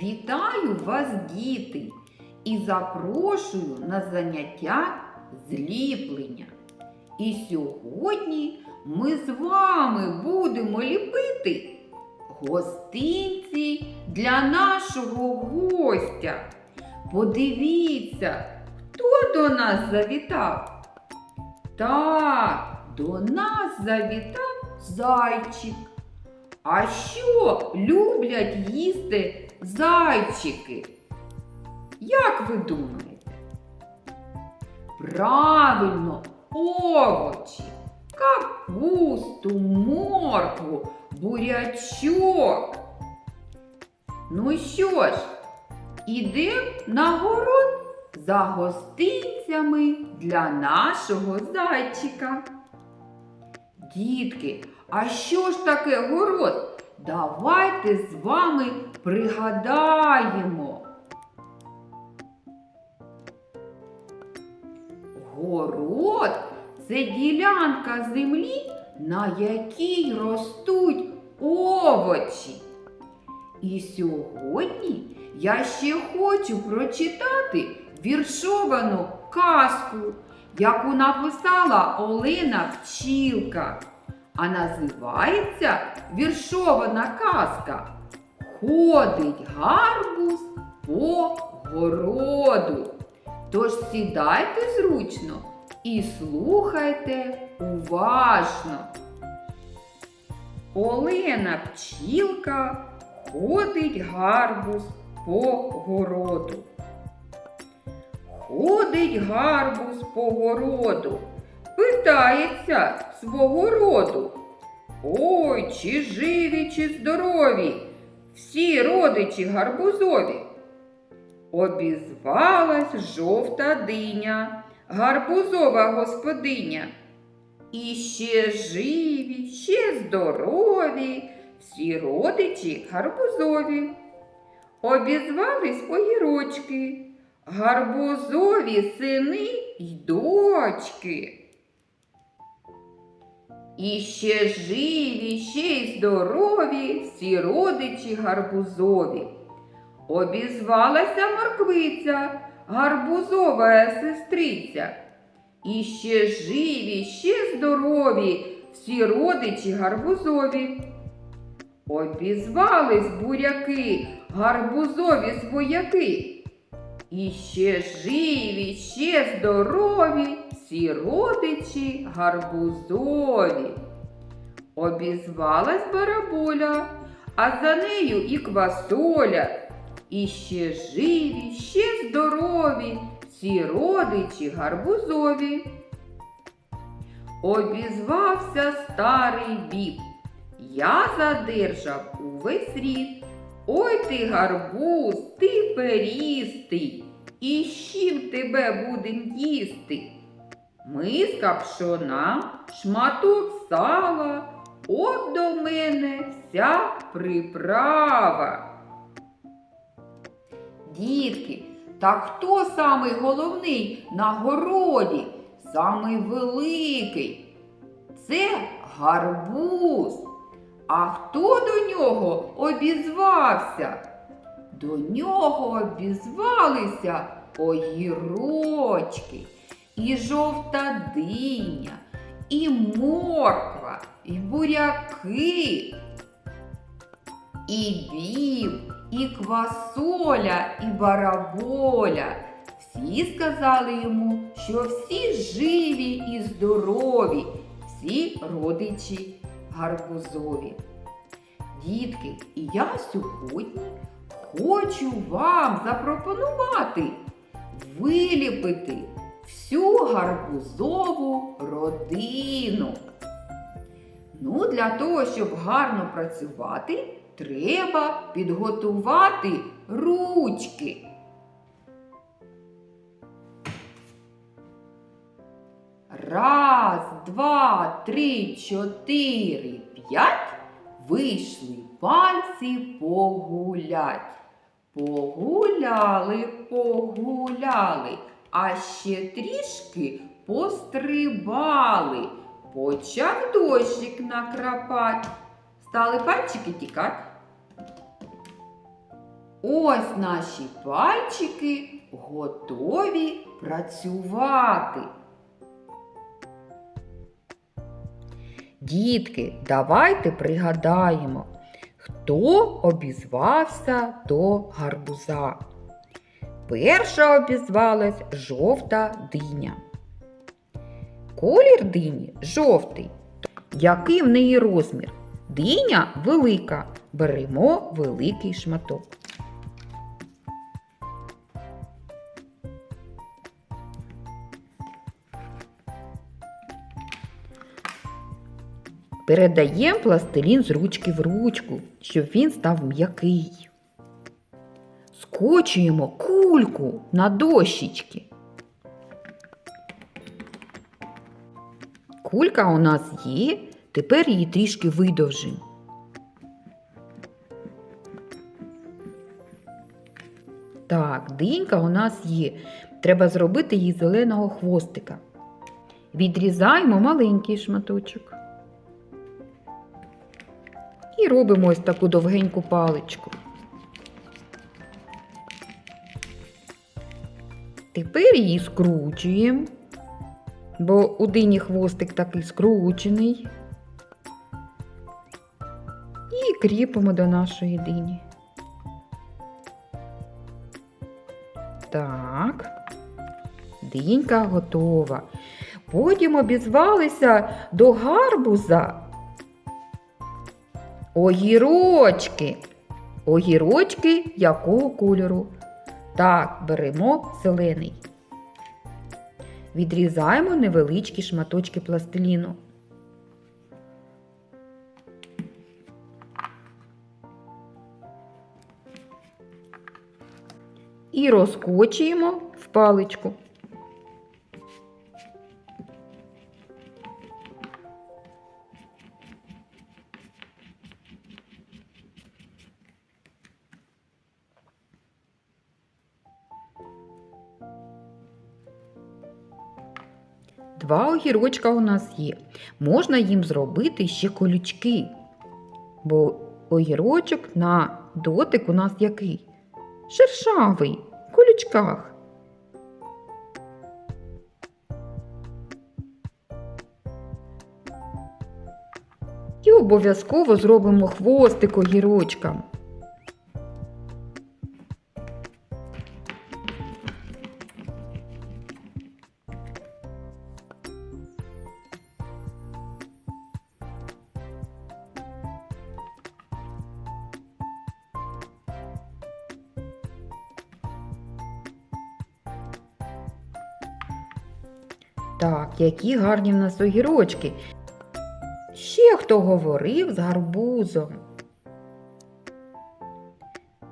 Вітаю вас, діти, і запрошую на заняття зліплення. І сьогодні ми з вами будемо ліпити гостинці для нашого гостя. Подивіться, хто до нас завітав? Так, до нас завітав зайчик. А що люблять їсти зайчики? Як ви думаєте? Правильно, овочі, капусту, моркву, бурячок. Ну що ж, ідемо на город за гостинцями для нашого зайчика. Дітки, а що ж таке город? Давайте з вами пригадаємо. Город це ділянка землі, на якій ростуть овочі. І сьогодні я ще хочу прочитати віршовану казку, яку написала Олена Пчілка. А називається віршована казка Ходить гарбуз по городу. Тож сідайте зручно і слухайте уважно. Олена Пчілка ходить гарбуз по городу. Ходить гарбуз по городу, питається свого роду. Ой, чи живі, чи здорові, всі родичі гарбузові. Обізвалась жовта диня, гарбузова господиня. І ще живі, ще здорові, всі родичі гарбузові. Обізвались огірочки, гарбузові сини й дочки. І ще живі, ще й здорові всі родичі гарбузові. Обізвалася морквиця, гарбузова сестриця. І ще живі, ще здорові всі родичі гарбузові. Обізвались буряки, гарбузові свояки. І ще живі, ще здорові всі родичі гарбузові. Обізвалась бараболя, а за нею і квасоля. І ще живі, ще здорові всі родичі гарбузові. Обізвався старий біб. Я задержав увесь рід. Ой ти гарбуз, ти перістий, і з чим тебе будем їсти? Миска пшона, шматок сала, от до мене вся приправа. Дітки, та хто самий головний на городі, самий великий? Це гарбуз. А хто до нього обізвався? До нього обізвалися огірочки, і жовта диня, і морква, і буряки, і біб, і квасоля, і бараболя. Всі сказали йому, що всі живі і здорові, всі родичі гарбузові. Дітки, і я сьогодні хочу вам запропонувати виліпити всю гарбузову родину. Ну, для того, щоб гарно працювати, треба підготувати ручки. Раз, два, три, чотири, п'ять. Вийшли пальці погулять. Погуляли, погуляли, а ще трішки пострибали. Почав дощик накрапать. Стали пальчики тікать. Ось наші пальчики готові працювати. Дітки, давайте пригадаємо, хто обізвався до гарбуза. Перша обізвалась жовта диня. Колір дині жовтий. Який в неї розмір? Диня велика. Беремо великий шматок. Передаємо пластилін з ручки в ручку, щоб він став м'який. Скочуємо кульку на дощечки. Кулька у нас є, тепер її трішки видовжимо. Так, динька у нас є. Треба зробити їй зеленого хвостика. Відрізаємо маленький шматочок. І робимо ось таку довгеньку паличку. Тепер її скручуємо, бо у дині хвостик такий скручений. І кріпимо до нашої дині. Так, динька готова. Потім обізвалися до гарбуза. Огірочки. Огірочки якого кольору? Так, беремо зелений. Відрізаємо невеличкі шматочки пластиліну. І розкочуємо в паличку. Два огірочка у нас є. Можна їм зробити ще колючки. Бо огірочок на дотик у нас який? Шершавий, в колючках. І обов'язково зробимо хвостик огірочкам. Так, які гарні в нас огірочки. Ще хто говорив з гарбузом?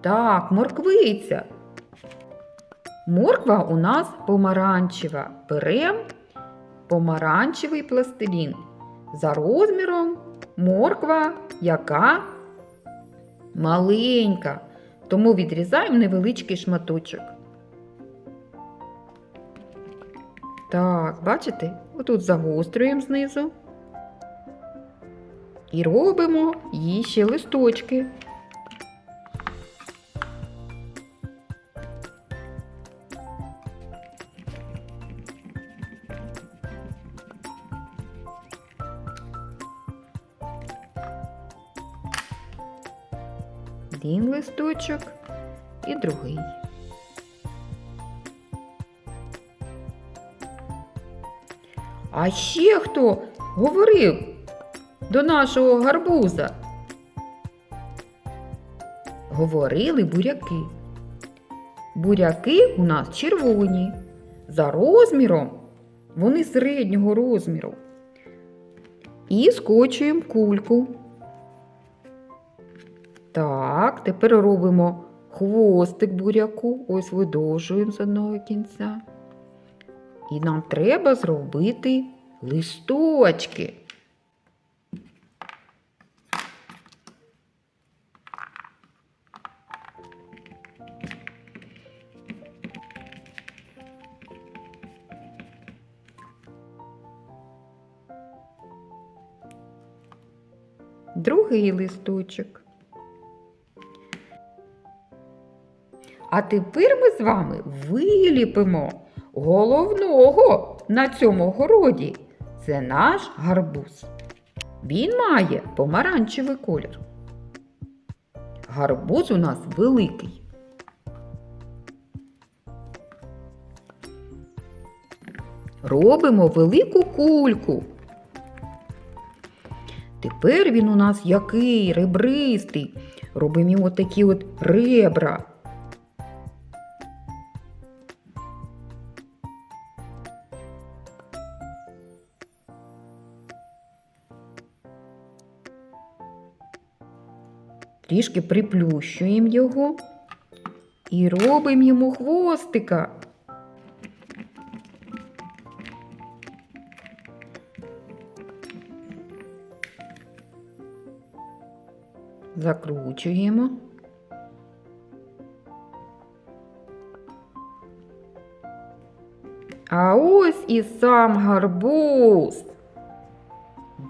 Так, морквиця. Морква у нас помаранчева. Беремо помаранчевий пластилін. За розміром морква яка маленька. Тому відрізаємо невеличкий шматочок. Так, бачите? Отут загострюємо знизу. І робимо їй ще листочки. Один листочок і другий. А ще хто говорив до нашого гарбуза? Говорили буряки. Буряки у нас червоні. За розміром вони середнього розміру. І скочуємо кульку. Так, тепер робимо хвостик буряку. Ось видовжуємо з одного кінця. І нам треба зробити листочки. Другий листочок. А тепер ми з вами виліпимо головного на цьому городі. Це наш гарбуз. Він має помаранчевий колір. Гарбуз у нас великий. Робимо велику кульку. Тепер він у нас який ребристий. Робимо такі от ребра. Трішки приплющуємо його і робимо йому хвостика. Закручуємо. А ось і сам гарбуз.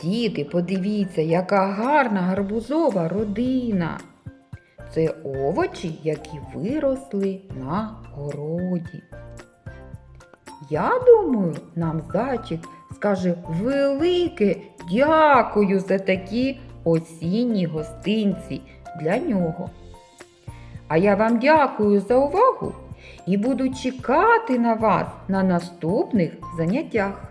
Діти, подивіться, яка гарна гарбузова родина. Це овочі, які виросли на городі. Я думаю, нам зайчик скаже велике дякую за такі осінні гостинці для нього. А я вам дякую за увагу і буду чекати на вас на наступних заняттях.